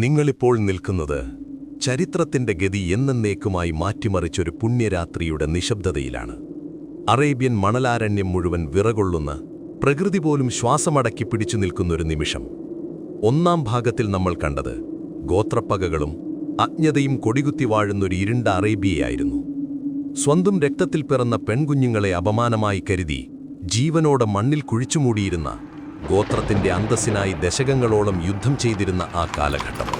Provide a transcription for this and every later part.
നിങ്ങളിപ്പോൾ നിൽക്കുന്നത് ചരിത്രത്തിന്റെ ഗതി എന്നേക്കുമായി മാറ്റിമറിച്ചൊരു പുണ്യരാത്രിയുടെ നിശബ്ദതയിലാണ്. അറേബ്യൻ മണലാരണ്യം മുഴുവൻ വിറകൊള്ളുന്ന പ്രകൃതി പോലും ശ്വാസമടക്കി പിടിച്ചു നിൽക്കുന്നൊരു നിമിഷം. ഒന്നാം ഭാഗത്തിൽ നമ്മൾ കണ്ടത് ഗോത്രപ്പകകളും അജ്ഞതയും കൊടികുത്തി വാഴുന്നൊരു ഇരുണ്ട അറേബ്യയായിരുന്നു. സ്വന്തം രക്തത്തിൽ പിറന്ന പെൺകുഞ്ഞുങ്ങളെ അപമാനമായി കരുതി ജീവനോടെ മണ്ണിൽ കുഴിച്ചുമൂടിയിരുന്ന ഗോത്രത്തിന്റെ അന്തസ്സിനായി ദശകങ്ങളോളം യുദ്ധം ചെയ്തിരുന്ന ആ കാലഘട്ടം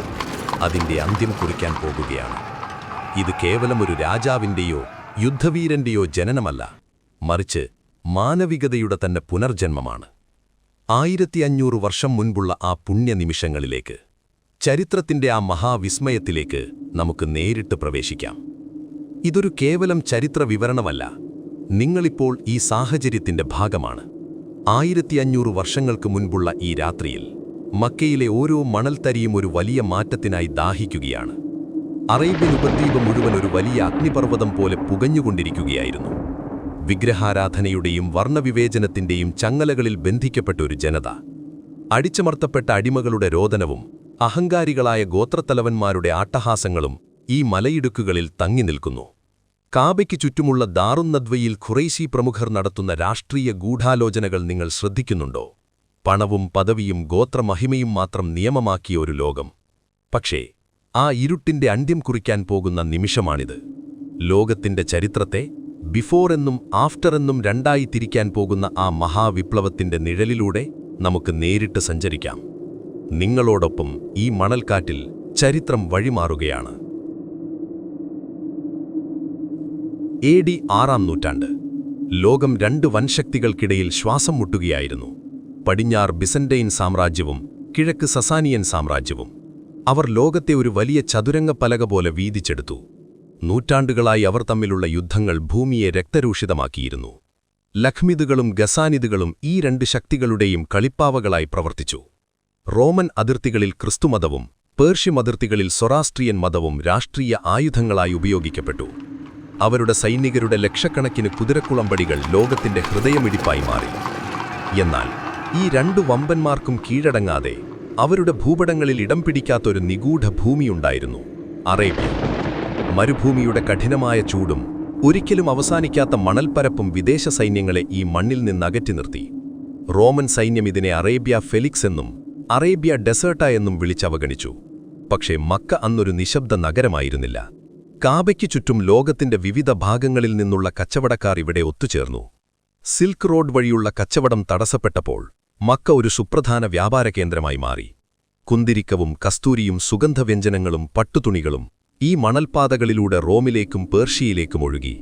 അതിന്റെ അന്ത്യം കുറിക്കാൻ പോകുകയാണ്. ഇത് കേവലം ഒരു രാജാവിന്റെയോ യുദ്ധവീരന്റെയോ ജനനമല്ല മറിച്ച് മാനവികതയുടെ തന്നെ പുനർജന്മമാണ്. ആയിരത്തി അഞ്ഞൂറ് വർഷം മുൻപുള്ള ആ പുണ്യനിമിഷങ്ങളിലേക്ക് ചരിത്രത്തിന്റെ ആ മഹാവിസ്മയത്തിലേക്ക് നമുക്ക് നേരിട്ട് പ്രവേശിക്കാം. ഇതൊരു കേവലം ചരിത്ര വിവരണമല്ല നിങ്ങളിപ്പോൾ ഈ സാഹചര്യത്തിന്റെ ഭാഗമാണ്. ആയിരത്തി അഞ്ഞൂറ് വർഷങ്ങൾക്ക് മുൻപുള്ള ഈ രാത്രിയിൽ മക്കയിലെ ഓരോ മണൽത്തരിയും ഒരു വലിയ മാറ്റത്തിനായി ദാഹിക്കുകയാണ്. അറേബ്യൻ ഉപദ്വീപ് മുഴുവൻ ഒരു വലിയ അഗ്നിപർവതം പോലെ പുകഞ്ഞുകൊണ്ടിരിക്കുകയായിരുന്നു. വിഗ്രഹാരാധനയുടെയും വർണവിവേചനത്തിന്റെയും ചങ്ങലകളിൽ ബന്ധിക്കപ്പെട്ട ഒരു ജനത അടിച്ചമർത്തപ്പെട്ട അടിമകളുടെ രോദനവും അഹങ്കാരികളായ ഗോത്രത്തലവന്മാരുടെ ആട്ടഹാസങ്ങളും ഈ മലയിടുക്കുകളിൽ തങ്ങി നിൽക്കുന്നു കാബയ്ക്ക് ചുറ്റുമുള്ള ദാറുന്നദ്വയിൽ ഖുറൈശി പ്രമുഖർ നടത്തുന്ന രാഷ്ട്രീയ ഗൂഢാലോചനകൾ നിങ്ങൾ ശ്രദ്ധിക്കുന്നുണ്ടോ? പണവും പദവിയും ഗോത്രമഹിമയും മാത്രം നിയമമാക്കിയ ഒരു ലോകം. പക്ഷേ ആ ഇരുട്ടിന്റെ അന്ത്യം കുറിക്കാൻ പോകുന്ന നിമിഷമാണിത്. ലോകത്തിന്റെ ചരിത്രത്തെ ബിഫോർ എന്നും ആഫ്റ്റർ എന്നും രണ്ടായി തിരിക്കാൻ പോകുന്ന ആ മഹാവിപ്ലവത്തിന്റെ നിഴലിലൂടെ നമുക്ക് നേരിട്ട് സഞ്ചരിക്കാം. നിങ്ങളോടൊപ്പം ഈ മണൽക്കാറ്റിൽ ചരിത്രം വഴിമാറുകയാണ്. എ ഡി ആറാം നൂറ്റാണ്ട്. ലോകം രണ്ട് വൻശക്തികൾക്കിടയിൽ ശ്വാസം മുട്ടുകയായിരുന്നു. പടിഞ്ഞാർ ബിസന്റൈൻ സാമ്രാജ്യവും കിഴക്ക് സസാനിയൻ സാമ്രാജ്യവും. അവർ ലോകത്തെ ഒരു വലിയ ചതുരംഗ പലക പോലെ വീതിച്ചെടുത്തു. നൂറ്റാണ്ടുകളായി അവർ തമ്മിലുള്ള യുദ്ധങ്ങൾ ഭൂമിയെ രക്തരൂഷിതമാക്കിയിരുന്നു. ലഖ്മിദുകളും ഗസാനിദുകളും ഈ രണ്ട് ശക്തികളുടെയും കളിപ്പാവകളായി പ്രവർത്തിച്ചു. റോമൻ അതിർത്തികളിൽ ക്രിസ്തുമതവും പേർഷ്യം അതിർത്തികളിൽ സൊറാസ്ട്രിയൻ മതവും രാഷ്ട്രീയ ആയുധങ്ങളായി ഉപയോഗിക്കപ്പെട്ടു. അവരുടെ സൈനികരുടെ ലക്ഷക്കണക്കിന് കുതിരക്കുളമ്പടികൾ ലോകത്തിന്റെ ഹൃദയമിടിപ്പായി മാറി. എന്നാൽ ഈ രണ്ടു വമ്പന്മാർക്കും കീഴടങ്ങാതെ അവരുടെ ഭൂപടങ്ങളിൽ ഇടം പിടിക്കാത്തൊരു നിഗൂഢ ഭൂമിയുണ്ടായിരുന്നു അറേബ്യ. മരുഭൂമിയുടെ കഠിനമായ ചൂടും ഒരിക്കലും അവസാനിക്കാത്ത മണൽപ്പരപ്പും വിദേശ സൈന്യങ്ങളെ ഈ മണ്ണിൽ നിന്നകറ്റി നിർത്തി. റോമൻ സൈന്യം ഇതിനെ അറേബ്യ ഫെലിക്സ് എന്നും അറേബ്യ ഡെസേർട്ട എന്നും വിളിച്ചവഗണിച്ചു. പക്ഷേ മക്ക അന്നൊരു നിശബ്ദ നഗരമായിരുന്നില്ല. കാബയ്ക്ക് ചുറ്റും ലോകത്തിന്റെ വിവിധ ഭാഗങ്ങളിൽ നിന്നുള്ള കച്ചവടക്കാർ ഇവിടെ ഒത്തുചേർന്നു. സിൽക്ക് റോഡ് വഴിയുള്ള കച്ചവടം തടസ്സപ്പെട്ടപ്പോൾ മക്ക ഒരു സുപ്രധാന വ്യാപാര കേന്ദ്രമായി മാറി. കുന്തിരിക്കവും കസ്തൂരിയും സുഗന്ധവ്യഞ്ജനങ്ങളും പട്ടുതുണികളും ഈ മണൽപാതകളിലൂടെ റോമിലേക്കും പേർഷ്യയിലേക്കും ഒഴുകി.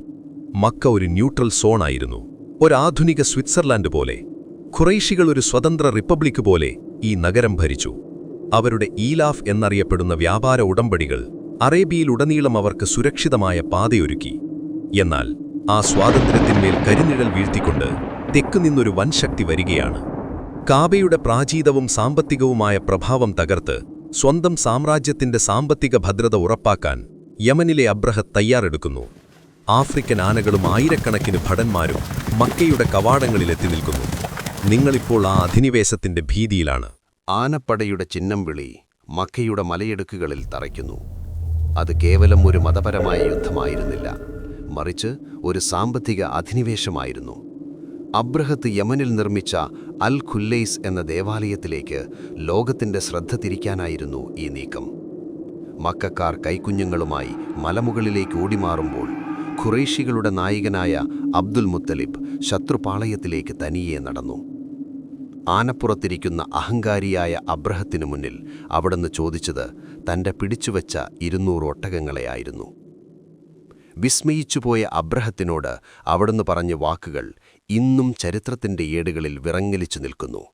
മക്ക ഒരു ന്യൂട്രൽ സോണായിരുന്നു ഒരാധുനിക സ്വിറ്റ്സർലാൻഡ് പോലെ ഖുറൈഷികൾ ഒരു സ്വതന്ത്ര റിപ്പബ്ലിക് പോലെ ഈ നഗരം ഭരിച്ചു. അവരുടെ ഈലാഫ് എന്നറിയപ്പെടുന്ന വ്യാപാര ഉടമ്പടികൾ അറേബ്യയിലുടനീളം അവർക്ക് സുരക്ഷിതമായ പാതയൊരുക്കി. എന്നാൽ ആ സ്വാതന്ത്ര്യത്തിന്മേൽ കരിനിഴൽ വീഴ്ത്തിക്കൊണ്ട് തെക്ക് നിന്നൊരു വൻശക്തി വരികയാണ്. കാബയുടെ പ്രാചീതവും സാമ്പത്തികവുമായ പ്രഭാവം തകർത്ത് സ്വന്തം സാമ്രാജ്യത്തിന്റെ സാമ്പത്തിക ഭദ്രത ഉറപ്പാക്കാൻ യമനിലെ അബ്രഹത്ത് തയ്യാറെടുക്കുന്നു. ആഫ്രിക്കൻ ആനകളും ആയിരക്കണക്കിന് ഭടന്മാരും മക്കയുടെ കവാടങ്ങളിലെത്തി നിൽക്കുന്നു. നിങ്ങളിപ്പോൾ ആ അധിനിവേശത്തിന്റെ ഭീതിയിലാണ്. ആനപ്പടയുടെ ചിഹ്നം വിളി മക്കയുടെ മലയിടുക്കുകളിൽ തറയ്ക്കുന്നു. അത് കേവലം ഒരു മതപരമായ യുദ്ധമായിരുന്നില്ല. മറിച്ച് ഒരു സാമ്പത്തിക അധിനിവേശമായിരുന്നു. അബ്രഹത്ത് യമനിൽ നിർമ്മിച്ച അൽ ഖുല്ലൈസ് എന്ന ദേവാലയത്തിലേക്ക് ലോകത്തിന്റെ ശ്രദ്ധ തിരിക്കാനായിരുന്നു ഈ നീക്കം. മക്കാർ കൈക്കുഞ്ഞുങ്ങളുമായി മലമുകളിലേക്ക് ഓടിമാറുമ്പോൾ ഖുറേഷികളുടെ നായകനായ അബ്ദുൽ മുത്തലിബ് ശത്രുപാളയത്തിലേക്ക് തനിയെ നടന്നു. ആനപ്പുറത്തിരിക്കുന്ന അഹങ്കാരിയായ അബ്രഹത്തിനു മുന്നിൽ അവിടുന്ന് ചോദിച്ചത് തന്റെ പിടിച്ചുവച്ച ഇരുന്നൂറ് ഒട്ടകങ്ങളെയായിരുന്നു. വിസ്മയിച്ചുപോയ അബ്രഹത്തിനോട് അവിടുന്ന് പറഞ്ഞ വാക്കുകൾ ഇന്നും ചരിത്രത്തിന്റെ ഏടുകളിൽ വിറങ്ങലിച്ചു നിൽക്കുന്നു.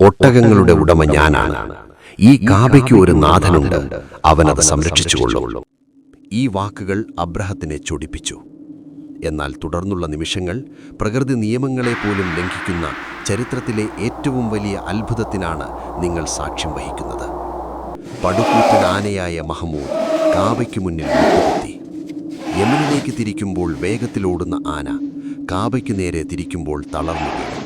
ഒട്ടകങ്ങളുടെ ഉടമ ഞാനാണ്. ഈ കാബയ്ക്ക് ഒരു നാഥനുണ്ട്. അവനത് സംരക്ഷിച്ചുകൊള്ളും. ഈ വാക്കുകൾ അബ്രഹത്തിനെ ചൊടിപ്പിച്ചു. എന്നാൽ തുടർന്നുള്ള നിമിഷങ്ങൾ പ്രകൃതി നിയമങ്ങളെ പോലും ലംഘിക്കുന്ന ചരിത്രത്തിലെ ഏറ്റവും വലിയ അത്ഭുതത്തിനാണ് നിങ്ങൾ സാക്ഷ്യം വഹിക്കുന്നത്. പടുകൂറ്റനാനയായ മഹമൂദ് കാബയ്ക്ക് മുന്നിൽ മുട്ടുകുത്തി. യമനിലേക്ക് തിരിക്കുമ്പോൾ വേഗത്തിലോടുന്ന ആന കാബയ്ക്ക് നേരെ തിരിക്കുമ്പോൾ തളർന്നു വീണു.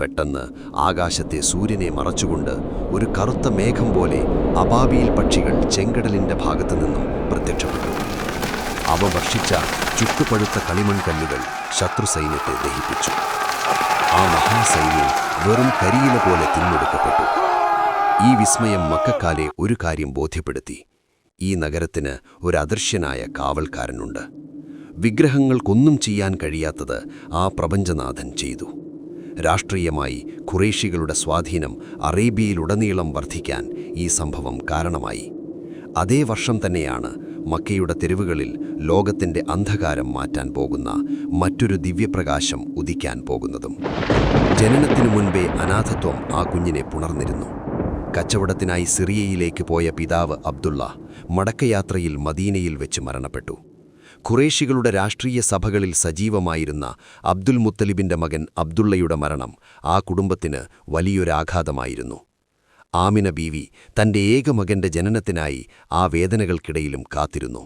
പെട്ടെന്ന് ആകാശത്തെ സൂര്യനെ മറച്ചുകൊണ്ട് ഒരു കറുത്ത മേഘം പോലെ അബാബിയിൽ പക്ഷികൾ ചെങ്കടലിന്റെ ഭാഗത്തു നിന്നും പ്രത്യക്ഷപ്പെട്ടു. അവ വർഷിച്ച ചുട്ടുപഴുത്ത കളിമൺ കല്ലുകൾ ശത്രു സൈന്യത്തെ ദഹിപ്പിച്ചു. ആ മഹാസൈന്യം വെറും കരിയില പോലെ തിന്നെടുക്കപ്പെട്ടു. ഈ വിസ്മയം മക്കാലെ ഒരു കാര്യം ബോധ്യപ്പെടുത്തി. ഈ നഗരത്തിന് ഒരു അദൃശ്യനായ കാവൽക്കാരനുണ്ട്. വിഗ്രഹങ്ങൾക്കൊന്നും ചെയ്യാൻ കഴിയാത്തത് ആ പ്രപഞ്ചനാഥൻ ചെയ്തു. രാഷ്ട്രീയമായി ഖുറേഷികളുടെ സ്വാധീനം അറേബ്യയിലുടനീളം വർദ്ധിക്കാൻ ഈ സംഭവം കാരണമായി. അതേ വർഷം തന്നെയാണ് മക്കയുടെ തെരുവുകളിൽ ലോകത്തിന്റെ അന്ധകാരം മാറ്റാൻ പോകുന്ന മറ്റൊരു ദിവ്യപ്രകാശം ഉദിക്കാൻ പോകുന്നതും. ജനനത്തിനു മുൻപേ അനാഥത്വം ആ കുഞ്ഞിനെ പുണർന്നിരുന്നു. കച്ചവടത്തിനായി സിറിയയിലേക്ക് പോയ പിതാവ് അബ്ദുള്ള മടക്കയാത്രയിൽ മദീനയിൽ വെച്ച് മരണപ്പെട്ടു. ഖുറേഷികളുടെ രാഷ്ട്രീയ സഭകളിൽ സജീവമായിരുന്ന അബ്ദുൽ മുത്തലിബിന്റെ മകൻ അബ്ദുള്ളയുടെ മരണം ആ കുടുംബത്തിന് വലിയൊരാഘാതമായിരുന്നു. ആമിന ബീവി തന്റെ ഏകമകന്റെ ജനനത്തിനായി ആ വേദനകൾക്കിടയിലും കാത്തിരുന്നു.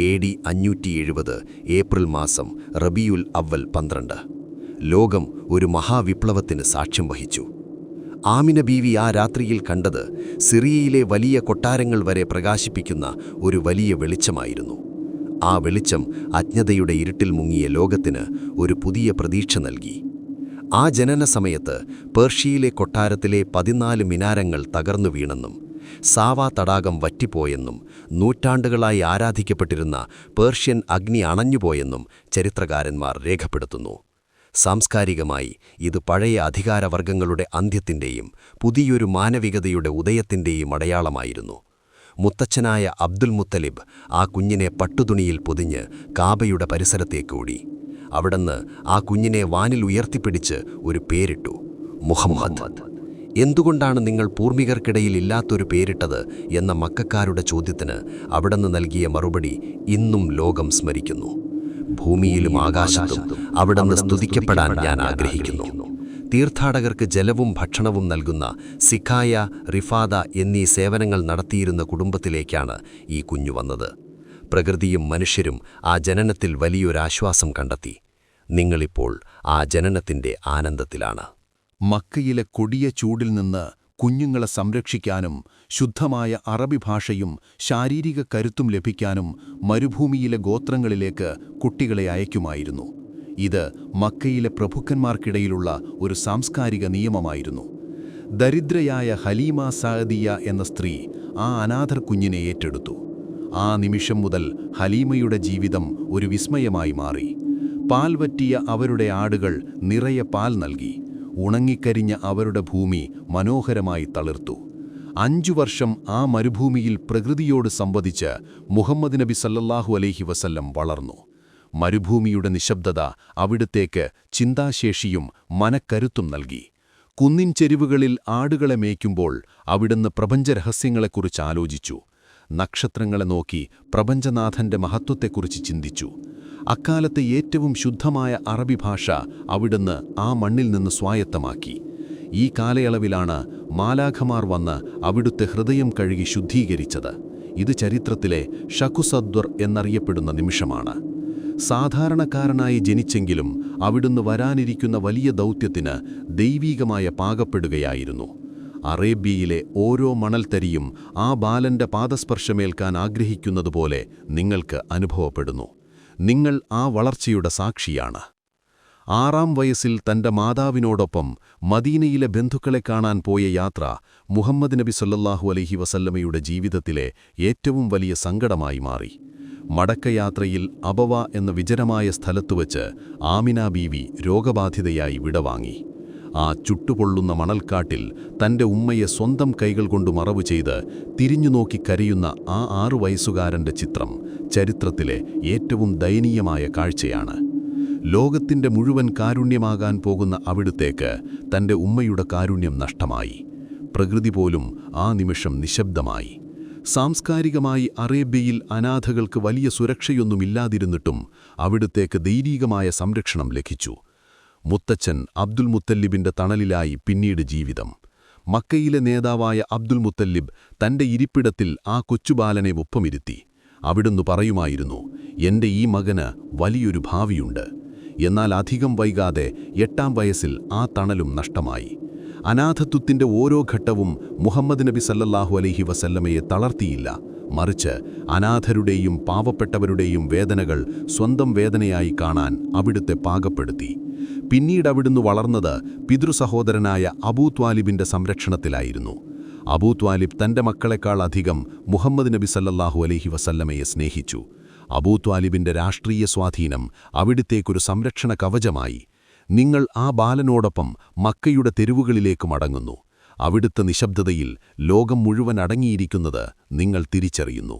എ ഡി അഞ്ഞൂറ്റി എഴുപത് ഏപ്രിൽ മാസം റബിയുൽ അവൽ പന്ത്രണ്ട്. ലോകം ഒരു മഹാവിപ്ലവത്തിന് സാക്ഷ്യം വഹിച്ചു. ആമിന ബീവി ആ രാത്രിയിൽ കണ്ടത് സിറിയയിലെ വലിയ കൊട്ടാരങ്ങൾ വരെ പ്രകാശിപ്പിക്കുന്ന ഒരു വലിയ വെളിച്ചമായിരുന്നു. ആ വെളിച്ചം അജ്ഞതയുടെ ഇരുട്ടിൽ മുങ്ങിയ ലോകത്തിന് ഒരു പുതിയ പ്രതീക്ഷ നൽകി. ആ ജനന സമയത്ത് പേർഷ്യയിലെ കൊട്ടാരത്തിലെ പതിനാല് മിനാരങ്ങൾ തകർന്നു വീണെന്നും സാവാ തടാകം വറ്റിപ്പോയെന്നും നൂറ്റാണ്ടുകളായി ആരാധിക്കപ്പെട്ടിരുന്ന പേർഷ്യൻ അഗ്നി അണഞ്ഞുപോയെന്നും ചരിത്രകാരന്മാർ രേഖപ്പെടുത്തുന്നു. സാംസ്കാരികമായി ഇത് പഴയ അധികാരവർഗങ്ങളുടെ അന്ത്യത്തിന്റെയും പുതിയൊരു മാനവികതയുടെ ഉദയത്തിന്റെയും അടയാളമായിരുന്നു. മുത്തച്ഛനായ അബ്ദുൽ മുത്തലിബ് ആ കുഞ്ഞിനെ പട്ടുതുണിയിൽ പൊതിഞ്ഞ് കാബയുടെ പരിസരത്തേക്കോടി അവിടുന്ന് ആ കുഞ്ഞിനെ വാനിൽ ഉയർത്തിപ്പിടിച്ച് ഒരു പേരിട്ടു. മുഹമ്മദ്. എന്തുകൊണ്ടാണ് നിങ്ങൾ പൂർവികർക്കിടയിൽ ഇല്ലാത്തൊരു പേരിട്ടത് എന്ന മക്കാരുടെ ചോദ്യത്തിന് അവിടുന്ന് നൽകിയ മറുപടി ഇന്നും ലോകം സ്മരിക്കുന്നു. ഭൂമിയിലും ആകാശത്തും അവിടുന്ന് സ്തുതിക്കപ്പെടാൻ ഞാൻ ആഗ്രഹിക്കുന്നു. തീർത്ഥാടകർക്ക് ജലവും ഭക്ഷണവും നൽകുന്ന സിഖായ റിഫാദ എന്നീ സേവനങ്ങൾ നടത്തിയിരുന്ന കുടുംബത്തിലേക്കാണ് ഈ കുഞ്ഞു വന്നത്. പ്രകൃതിയും മനുഷ്യരും ആ ജനനത്തിൽ വലിയൊരാശ്വാസം കണ്ടെത്തി. നിങ്ങളിപ്പോൾ ആ ജനനത്തിന്റെ ആനന്ദത്തിലാണ്. മക്കയിലെ കൊടിയ ചൂടിൽ നിന്ന് കുഞ്ഞുങ്ങളെ സംരക്ഷിക്കാനും ശുദ്ധമായ അറബി ഭാഷയും ശാരീരിക കരുത്തും ലഭിക്കാനും മരുഭൂമിയിലെ ഗോത്രങ്ങളിലേക്ക് കുട്ടികളെ അയക്കുമായിരുന്നു. ഇത് മക്കയിലെ പ്രഭുക്കന്മാർക്കിടയിലുള്ള ഒരു സാംസ്കാരിക നിയമമായിരുന്നു. ദരിദ്രയായ ഹലീമ സാദിയ എന്ന സ്ത്രീ ആ അനാഥർ കുഞ്ഞിനെ ഏറ്റെടുത്തു. ആ നിമിഷം മുതൽ ഹലീമയുടെ ജീവിതം ഒരു വിസ്മയമായി മാറി. പാൽ വറ്റിയ അവരുടെ ആടുകൾ നിറയെ പാൽ നൽകി. ഉണങ്ങിക്കരിഞ്ഞ അവരുടെ ഭൂമി മനോഹരമായി തളിർത്തു. അഞ്ചു വർഷം ആ മരുഭൂമിയിൽ പ്രകൃതിയോട് സംവദിച്ച് മുഹമ്മദ് നബി സല്ലല്ലാഹു അലൈഹി വസല്ലം വളർന്നു. മരുഭൂമിയുടെ നിശബ്ദത അവിടത്തേക്ക് ചിന്താശേഷിയും മനക്കരുത്തും നൽകി. കുന്നിൻ ചെരിവുകളിൽ ആടുകളെ മേയ്ക്കുമ്പോൾ അവിടുന്ന് പ്രപഞ്ചരഹസ്യങ്ങളെക്കുറിച്ച് ആലോചിച്ചു. നക്ഷത്രങ്ങളെ നോക്കി പ്രപഞ്ചനാഥന്റെ മഹത്വത്തെക്കുറിച്ച് ചിന്തിച്ചു. അക്കാലത്തെ ഏറ്റവും ശുദ്ധമായ അറബി ഭാഷ അവിടുന്ന് ആ മണ്ണിൽ നിന്ന് സ്വായത്തമാക്കി. ഈ കാലയളവിലാണ് മാലാഖമാർ വന്ന് അവിടുത്തെ ഹൃദയം കഴുകി ശുദ്ധീകരിച്ചത്. ഇത് ചരിത്രത്തിലെ ഷഖുസദ്വർ എന്നറിയപ്പെടുന്ന നിമിഷമാണ്. സാധാരണക്കാരനായി ജനിച്ചെങ്കിലും അവിടുന്ന് വരാനിരിക്കുന്ന വലിയ ദൗത്യത്തിന് ദൈവീകമായ പാകപ്പെടുകയായിരുന്നു. അറേബ്യയിലെ ഓരോ മണൽത്തരിയും ആ ബാലന്റെ പാദസ്പർശമേൽക്കാൻ ആഗ്രഹിക്കുന്നതുപോലെ നിങ്ങൾക്ക് അനുഭവപ്പെടുന്നു. നിങ്ങൾ ആ വളർച്ചയുടെ സാക്ഷിയാണ്. ആറാം വയസ്സിൽ തന്റെ മാതാവിനോടൊപ്പം മദീനയിലെ ബന്ധുക്കളെ കാണാൻ പോയ യാത്ര മുഹമ്മദ് നബി സല്ലാഹു അലഹി വസല്ലമയുടെ ജീവിതത്തിലെ ഏറ്റവും വലിയ സങ്കടമായി മാറി. മടക്കയാത്രയിൽ അബവ എന്ന വിജനമായ സ്ഥലത്തുവച്ച് ആമിന ബീവി രോഗബാധിതയായി വിടവാങ്ങി. ആ ചുട്ടുപൊള്ളുന്ന മണൽക്കാട്ടിൽ തന്റെ ഉമ്മയെ സ്വന്തം കൈകൾ കൊണ്ട് മറവു ചെയ്ത് തിരിഞ്ഞു നോക്കി കരയുന്ന ആ ആറു വയസ്സുകാരന്റെ ചിത്രം ചരിത്രത്തിലെ ഏറ്റവും ദയനീയമായ കാഴ്ചയാണ്. ലോകത്തിന്റെ മുഴുവൻ കാരുണ്യമാകാൻ പോകുന്ന അവിടുത്തേക്ക് തന്റെ ഉമ്മയുടെ കാരുണ്യം നഷ്ടമായി. പ്രകൃതി പോലും ആ നിമിഷം നിശബ്ദമായി. സാംസ്കാരികമായി അറേബ്യയിൽ അനാഥകൾക്ക് വലിയ സുരക്ഷയൊന്നുമില്ലാതിരുന്നിട്ടും അവിടുത്തേക്ക് ദൈനീകമായ സംരക്ഷണം ലഭിച്ചു. മുത്തച്ഛൻ അബ്ദുൽ മുത്തല്ലിബിന്റെ തണലിലായി പിന്നീട് ജീവിതം. മക്കയിലെ നേതാവായ അബ്ദുൽ മുത്തല്ലിബ് തന്റെ ഇരിപ്പിടത്തിൽ ആ കൊച്ചുബാലനെ ഒപ്പമിരുത്തി. അവിടുന്ന് പറയുമായിരുന്നു എന്റെ ഈ മകന് വലിയൊരു ഭാവിയുണ്ട്. എന്നാൽ അധികം വൈകാതെ എട്ടാം വയസ്സിൽ ആ തണലും നഷ്ടമായി. അനാഥത്വത്തിന്റെ ഓരോ ഘട്ടവും മുഹമ്മദ് നബി സല്ലല്ലാഹു അലൈഹി വസല്ലമയെ തളർത്തിയില്ല. മറിച്ച് അനാഥരുടെയും പാവപ്പെട്ടവരുടെയും വേദനകൾ സ്വന്തം വേദനയായി കാണാൻ അവിടുത്തെ പാകപ്പെടുത്തി. പിന്നീട് അവിടുന്ന് വളർന്നത് പിതൃസഹോദരനായ അബൂ ത്വാലിബിന്റെ സംരക്ഷണത്തിലായിരുന്നു. അബൂ ത്വാലിബ് തന്റെ മക്കളെക്കാൾ അധികം മുഹമ്മദ് നബി സല്ലാഹു അലഹി വസല്ലമയെ സ്നേഹിച്ചു. അബൂ ത്വാലിബിന്റെ രാഷ്ട്രീയ സ്വാധീനം അവിടുത്തേക്കൊരു സംരക്ഷണ കവചമായി. നിങ്ങൾ ആ ബാലനോടൊപ്പം മക്കയുടെ തെരുവുകളിലേക്ക് മടങ്ങുന്നു. അവിടുത്തെ നിശബ്ദതയിൽ ലോകം മുഴുവൻ അടങ്ങിയിരിക്കുന്നത് നിങ്ങൾ തിരിച്ചറിയുന്നു.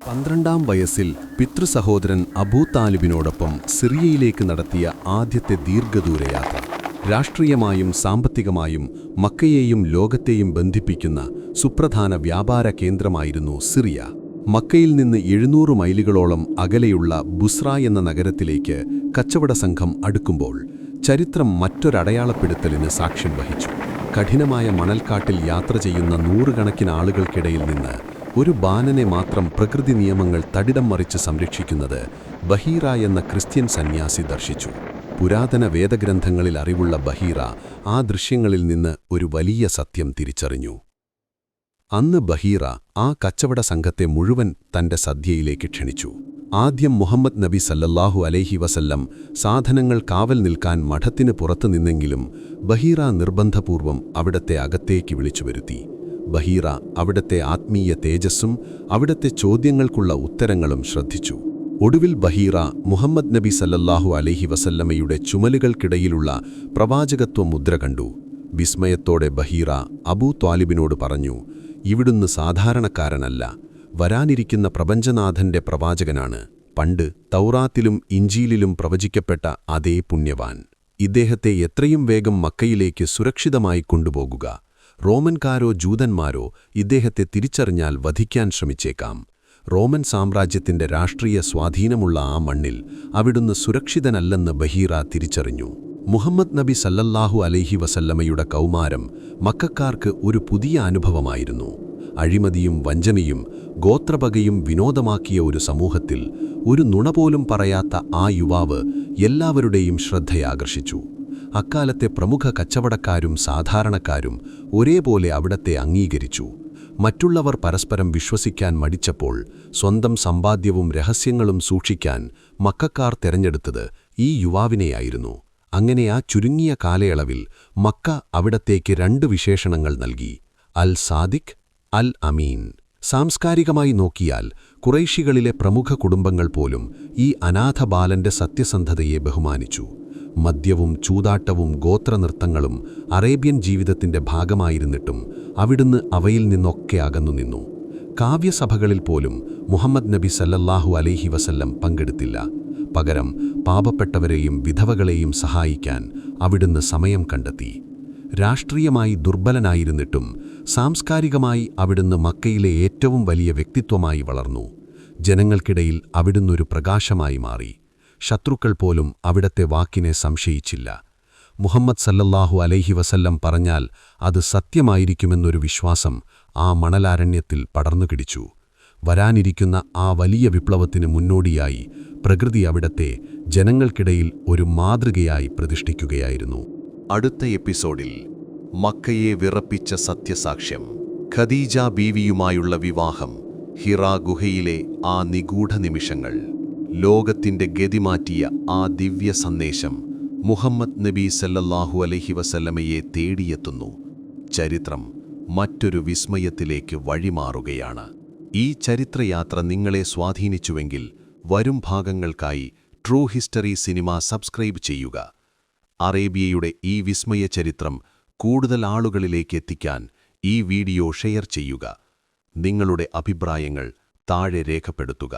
പന്ത്രണ്ടാം വയസ്സിൽ പിതൃസഹോദരൻ അബൂ താലിബിനോടൊപ്പം സിറിയയിലേക്ക് നടത്തിയ ആദ്യത്തെ ദീർഘദൂരയാത്ര രാഷ്ട്രീയമായും സാമ്പത്തികമായും മക്കയെയും ലോകത്തെയും ബന്ധിപ്പിക്കുന്ന സുപ്രധാന വ്യാപാര കേന്ദ്രമായിരുന്നു സിറിയ. മക്കയിൽ നിന്ന് എഴുന്നൂറ് മൈലുകളോളം അകലെയുള്ള ബുസ്ര എന്ന നഗരത്തിലേക്ക് കച്ചവട സംഘം അടുക്കുമ്പോൾ ചരിത്രം മറ്റൊരടയാളപ്പെടുത്തലിന് സാക്ഷ്യം വഹിച്ചു. കഠിനമായ മണൽക്കാട്ടിൽ യാത്ര ചെയ്യുന്ന നൂറുകണക്കിന് ആളുകൾക്കിടയിൽ നിന്ന് ഒരു ബാനനെ മാത്രം പ്രകൃതി നിയമങ്ങൾ തടിടം മറിച്ച് സംരക്ഷിക്കുന്നത് ബഹീറ എന്ന ക്രിസ്ത്യൻ സന്യാസി ദർശിച്ചു. പുരാതന വേദഗ്രന്ഥങ്ങളിൽ അറിവുള്ള ബഹീറ ആ ദൃശ്യങ്ങളിൽ നിന്ന് ഒരു വലിയ സത്യം തിരിച്ചറിഞ്ഞു. അന്ന് ബഹീറ ആ കച്ചവട സംഘത്തെ മുഴുവൻ തന്റെ സദ്യയിലേക്ക് ക്ഷണിച്ചു. ആദ്യം മുഹമ്മദ് നബി സല്ലല്ലാഹു അലൈഹി വസല്ലം സാധനങ്ങൾ കാവൽ നിൽക്കാൻ മഠത്തിന് പുറത്തു നിന്നെങ്കിലും ബഹീറ നിർബന്ധപൂർവം അവിടത്തെ അകത്തേക്ക് വിളിച്ചു വരുത്തി. ബഹീറ അവിടത്തെ ആത്മീയ തേജസ്സും അവിടത്തെ ചോദ്യങ്ങൾക്കുള്ള ഉത്തരങ്ങളും ശ്രദ്ധിച്ചു. ഒടുവിൽ ബഹീറ മുഹമ്മദ് നബി സല്ലല്ലാഹു അലഹി വസല്ലമയുടെ ചുമലുകൾക്കിടയിലുള്ള പ്രവാചകത്വ മുദ്ര കണ്ടു. വിസ്മയത്തോടെ ബഹീറ അബൂ ത്വാലിബിനോട് പറഞ്ഞു ഇവിടുന്ന് സാധാരണക്കാരനല്ല വരാനിരിക്കുന്ന പ്രപഞ്ചനാഥന്റെ പ്രവാചകനാണ്. പണ്ട് തൗറാത്തിലും ഇഞ്ചിയിലും പ്രവചിക്കപ്പെട്ട അതേ പുണ്യവാൻ. ഇദ്ദേഹത്തെ എത്രയും വേഗം മക്കയിലേക്ക് സുരക്ഷിതമായി കൊണ്ടുപോകുക. റോമൻകാരോ ജൂതന്മാരോ ഇദ്ദേഹത്തെ തിരിച്ചറിഞ്ഞാൽ വധിക്കാൻ ശ്രമിച്ചേക്കാം. റോമൻ സാമ്രാജ്യത്തിന്റെ രാഷ്ട്രീയ സ്വാധീനമുള്ള ആ മണ്ണിൽ അവിടുന്ന് സുരക്ഷിതനല്ലെന്ന് ബഹീറ തിരിച്ചറിഞ്ഞു. മുഹമ്മദ് നബി സല്ലല്ലാഹു അലൈഹി വസല്ലമയുടെ കൗമാരം മക്കാർക്ക് ഒരു പുതിയ അനുഭവമായിരുന്നു. അഴിമതിയും വഞ്ചനയും ഗോത്രപകയും വിനോദമാക്കിയ ഒരു സമൂഹത്തിൽ ഒരു നുണ പോലും പറയാത്ത ആ യുവാവ് എല്ലാവരുടെയും ശ്രദ്ധയാകർഷിച്ചു. അക്കാലത്തെ പ്രമുഖ കച്ചവടക്കാരും സാധാരണക്കാരും ഒരേപോലെ അവിടത്തെ അംഗീകരിച്ചു. മറ്റുള്ളവർ പരസ്പരം വിശ്വസിക്കാൻ മടിച്ചപ്പോൾ സ്വന്തം സമ്പാദ്യവും രഹസ്യങ്ങളും സൂക്ഷിക്കാൻ മക്കക്കാർ തെരഞ്ഞെടുത്തത് ഈ യുവാവിനെയായിരുന്നു. അങ്ങനെ ആ ചുരുങ്ങിയ കാലയളവിൽ മക്ക അവിടത്തേക്ക് രണ്ട് വിശേഷണങ്ങൾ നൽകി. അൽ സാദിഖ് അൽ അമീൻ. സാംസ്കാരികമായി നോക്കിയാൽ കുറൈശികളിലെ പ്രമുഖ കുടുംബങ്ങൾ പോലും ഈ അനാഥ ബാലന്റെ സത്യസന്ധതയെ ബഹുമാനിച്ചു. മദ്യവും ചൂതാട്ടവും ഗോത്രനൃത്തങ്ങളും അറേബ്യൻ ജീവിതത്തിന്റെ ഭാഗമായിരുന്നിട്ടും അവിടുന്ന് അവയിൽ നിന്നൊക്കെ അകന്നു നിന്നു. കാവ്യസഭകളിൽ പോലും മുഹമ്മദ് നബി സല്ലല്ലാഹു അലൈഹി വസല്ലം പങ്കെടുത്തില്ല. പകരം പാപപ്പെട്ടവരെയും വിധവകളെയും സഹായിക്കാൻ അവിടുന്ന് സമയം കണ്ടെത്തി. രാഷ്ട്രീയമായി ദുർബലനായിരുന്നിട്ടും സാംസ്കാരികമായി അവിടുന്ന് മക്കയിലെ ഏറ്റവും വലിയ വ്യക്തിത്വമായി വളർന്നു. ജനങ്ങൾക്കിടയിൽ അവിടുന്നൊരു പ്രകാശമായി മാറി. ശത്രുക്കൾ പോലും അവിടത്തെ വാക്കിനെ സംശയിച്ചില്ല. മുഹമ്മദ് സല്ലല്ലാഹു അലൈഹി വസല്ലം പറഞ്ഞാൽ അത് സത്യമായിരിക്കുമെന്നൊരു വിശ്വാസം ആ മണലാരണ്യത്തിൽ പടർന്നുകിടിച്ചു. വരാനിരിക്കുന്ന ആ വലിയ വിപ്ലവത്തിന് മുന്നോടിയായി പ്രകൃതി അവിടത്തെ ജനങ്ങൾക്കിടയിൽ ഒരു മാതൃകയായി പ്രതിഷ്ഠിക്കുകയായിരുന്നു. അടുത്ത എപ്പിസോഡിൽ മക്കയെ വിറപ്പിച്ച സത്യസാക്ഷ്യം. ഖദീജ ബീവിയുമായുള്ള വിവാഹം ഹിറ ഗുഹയിലെ ആ നിഗൂഢ നിമിഷങ്ങൾ. ലോകത്തിന്റെ ഗതിമാറ്റിയ ആ ദിവ്യ സന്ദേശം മുഹമ്മദ് നബി സല്ലല്ലാഹു അലഹി വസല്ലമയെ തേടിയെത്തുന്നു. ചരിത്രം മറ്റൊരു വിസ്മയത്തിലേക്ക് വഴിമാറുകയാണ്. ഈ ചരിത്രയാത്ര നിങ്ങളെ സ്വാധീനിച്ചുവെങ്കിൽ വരും ഭാഗങ്ങൾക്കായി ട്രൂ ഹിസ്റ്ററി സിനിമ സബ്സ്ക്രൈബ് ചെയ്യുക. അറേബ്യയുടെ ഈ വിസ്മയ ചരിത്രം കൂടുതൽ ആളുകളിലേക്ക് എത്തിക്കാൻ ഈ വീഡിയോ ഷെയർ ചെയ്യുക. നിങ്ങളുടെ അഭിപ്രായങ്ങൾ താഴെ രേഖപ്പെടുത്തുക.